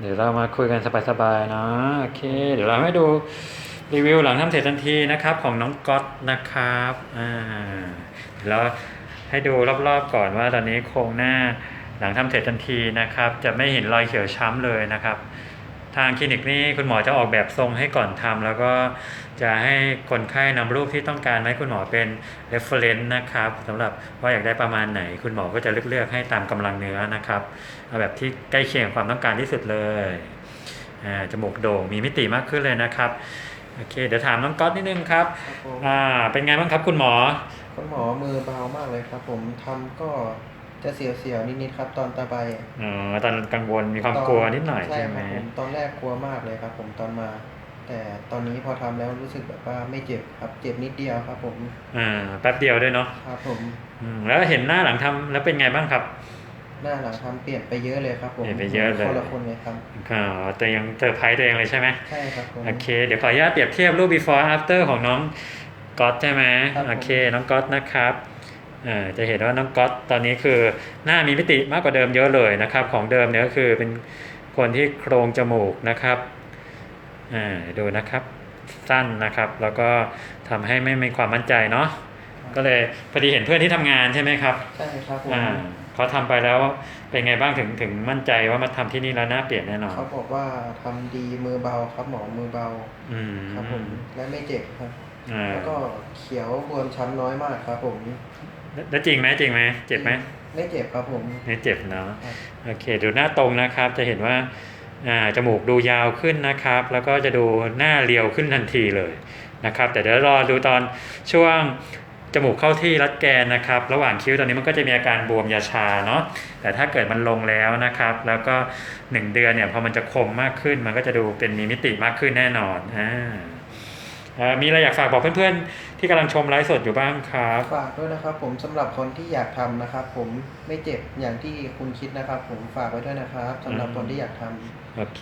เดี๋ยวเรามาคุยกันสบายๆนะโอเค เดี๋ยวเราให้ดูรีวิวหลังทำเสร็จทันทีนะครับ ของน้องก๊อตนะครับอ่าแล้วให้ดูรอบๆก่อนว่าตอนนี้โครงหน้าหลังทำเสร็จทันทีนะครับ จะไม่เห็นรอยเขียวช้ำเลยนะครับ ทางคลินิกนี่คุณหมอจะออกแบบทรงให้ก่อนทำแล้วก็จะให้คนไข้นำรูปที่ต้องการมาให้คุณหมอเป็น reference นะครับสำหรับว่าอยากได้ประมาณไหน คุณหมอก็จะเลือกเลือกให้ตามกำลังเนื้อนะครับเอาแบบที่ใกล้เคียงกับความต้องการที่สุดเลยอ่าจมูกโด่งมีมิติมากขึ้นเลยนะครับโอเคเดี๋ยวถามน้องก๊อตนิดนึงครับครับผมอ่าเป็นไงบ้างครับคุณหมอ คุณหมอมือเบามากเลยครับ ผมทำก็ จะเสียวๆนิดๆครับ ตอนตาใบอ๋อตอนกังวลมีความกลัวนิดหน่อยใช่ไหมครับผมตอนแรกกลัวมากเลยครับ ผมตอนมา แต่ตอนนี้พอทำแล้วรู้สึกแบบว่าไม่เจ็บครับ เจ็บนิดเดียวครับ ผมอ่าแป๊บเดียวด้วยเนาะครับผมอืมแล้วเห็นหน้าหลังทำแล้วเป็นไงบ้างครับ หน้าหลังทำเปลี่ยนไปเยอะเลยครับผมเปลี่ยนไปเยอะเลยคนละคนเลยครับอ๋อแต่ยังเซอร์ไพรส์ตัวเองเลยใช่ไหมใช่ครับผมโอเค เดี๋ยวขออนุญาตเปรียบเทียบรูป before after ของน้องก๊อตใช่ไหมครับผมโอเค น้องก๊อตนะครับอ่า จะเห็นว่าน้องก๊อตตอนนี้คือหน้ามีมิติมากกว่าเดิมเยอะเลยนะครับ ของเดิมเนี่ยก็คือเป็นคนที่โครงจมูกนะครับอ่าดูนะครับสั้นนะครับ แล้วก็ทำให้ไม่มีความมั่นใจเนาะก็เลยพอดีเห็นเพื่อนที่ทำงานใช่ไหมครับใช่ครับผมอ่าเขาทำไปแล้วเป็นไงบ้างถึงถึงมั่นใจว่ามาทำที่นี่แล้วหน้าเปลี่ยนแน่นอนเขาบอกว่าทำดีมือเบาครับหมอมือเบาอืมครับผมและไม่เจ็บครับอ่าแล้วก็เขียวบวมช้ำน้อยมากครับผม แล้วจริงไหมจริงไหมเจ็บไหมไม่เจ็บครับผมไม่เจ็บเนาะครับโอเค ดูหน้าตรงนะครับ จะเห็นว่าอ่าจมูกดูยาวขึ้นนะครับ แล้วก็จะดูหน้าเรียวขึ้นทันทีเลยนะครับ แต่เดี๋ยวรอดูตอนช่วงจมูกเข้าที่รัดแกนนะครับ ระหว่างคิ้วตอนนี้มันก็จะมีอาการบวมยาชาเนาะแต่ถ้าเกิดมันลงแล้วนะครับ แล้วก็หนึ่งเดือนเนี่ยพอมันจะคมมากขึ้น มันก็จะดูเป็นมีมิติมากขึ้นแน่นอนอ่าเอ่อ มีอะไรอยากฝากบอกเพื่อนๆ ที่กำลังชมไลฟ์สดอยู่บ้างครับ ฝากด้วยนะครับ ผมสำหรับคนที่อยากทำนะครับ ผมไม่เจ็บอย่างที่คุณคิดนะครับ ผมฝากไว้ด้วยนะครับสำหรับคนที่อยากทำโอเค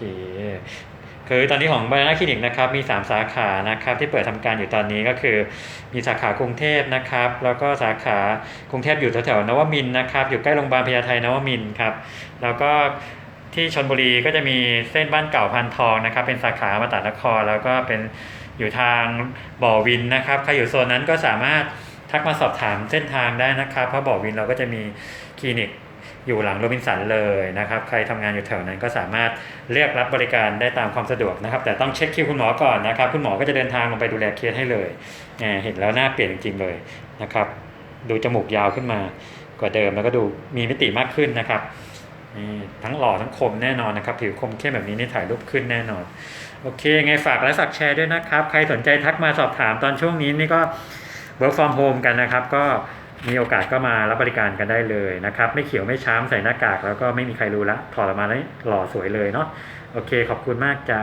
คือตอนนี้ของบานาคลินิกนะครับมี 3 สาขานะครับที่เปิดทำการอยู่ตอนนี้ก็คือ มีสาขากรุงเทพนะครับ แล้วก็สาขากรุงเทพอยู่แถวๆนวมินทร์นะครับ อยู่ใกล้โรงพยาบาลพญาไทนวมินทร์ครับ แล้วก็ที่ชนบุรีก็จะมีเส้นบ้านเก่าพันทองนะครับ เป็นสาขามาตานคร แล้วก็เป็น อยู่ทางบ่อวินนะครับใครอยู่โซนนั้นก็สามารถทักมาสอบถามเส้นทางได้นะครับเพราะบ่อวินเราก็จะมีคลินิกอยู่หลังโรบินสันเลยนะครับ ใครทำงานอยู่แถวนั้นก็สามารถเรียกรับบริการได้ตามความสะดวกนะครับ แต่ต้องเช็คคิวคุณหมอก่อนนะครับ คุณหมอก็จะเดินทางลงไปดูแลเคสให้เลยเห็นแล้วหน้าเปลี่ยนจริงๆเลยนะครับ ดูจมูกยาวขึ้นมากว่าเดิมแล้วก็ดูมีมิติมากขึ้นนะครับ นี่ทั้งหล่อทั้งคมแน่นอนนะครับ ผิวคมเข้มแบบนี้นี่ถ่ายรูปขึ้นแน่นอน โอเค ไงฝากและฝากแชร์ด้วยนะครับ ใครสนใจทักมาสอบถามตอนช่วงนี้นี่ก็ work from home กันนะครับ ก็มีโอกาสก็มารับบริการกันได้เลยนะครับ ไม่เขียวไม่ช้ำใส่หน้ากาก แล้วก็ไม่มีใครรู้ละถอดออกมาแล้วหล่อสวยเลยเนาะโอเค ขอบคุณมากจ้า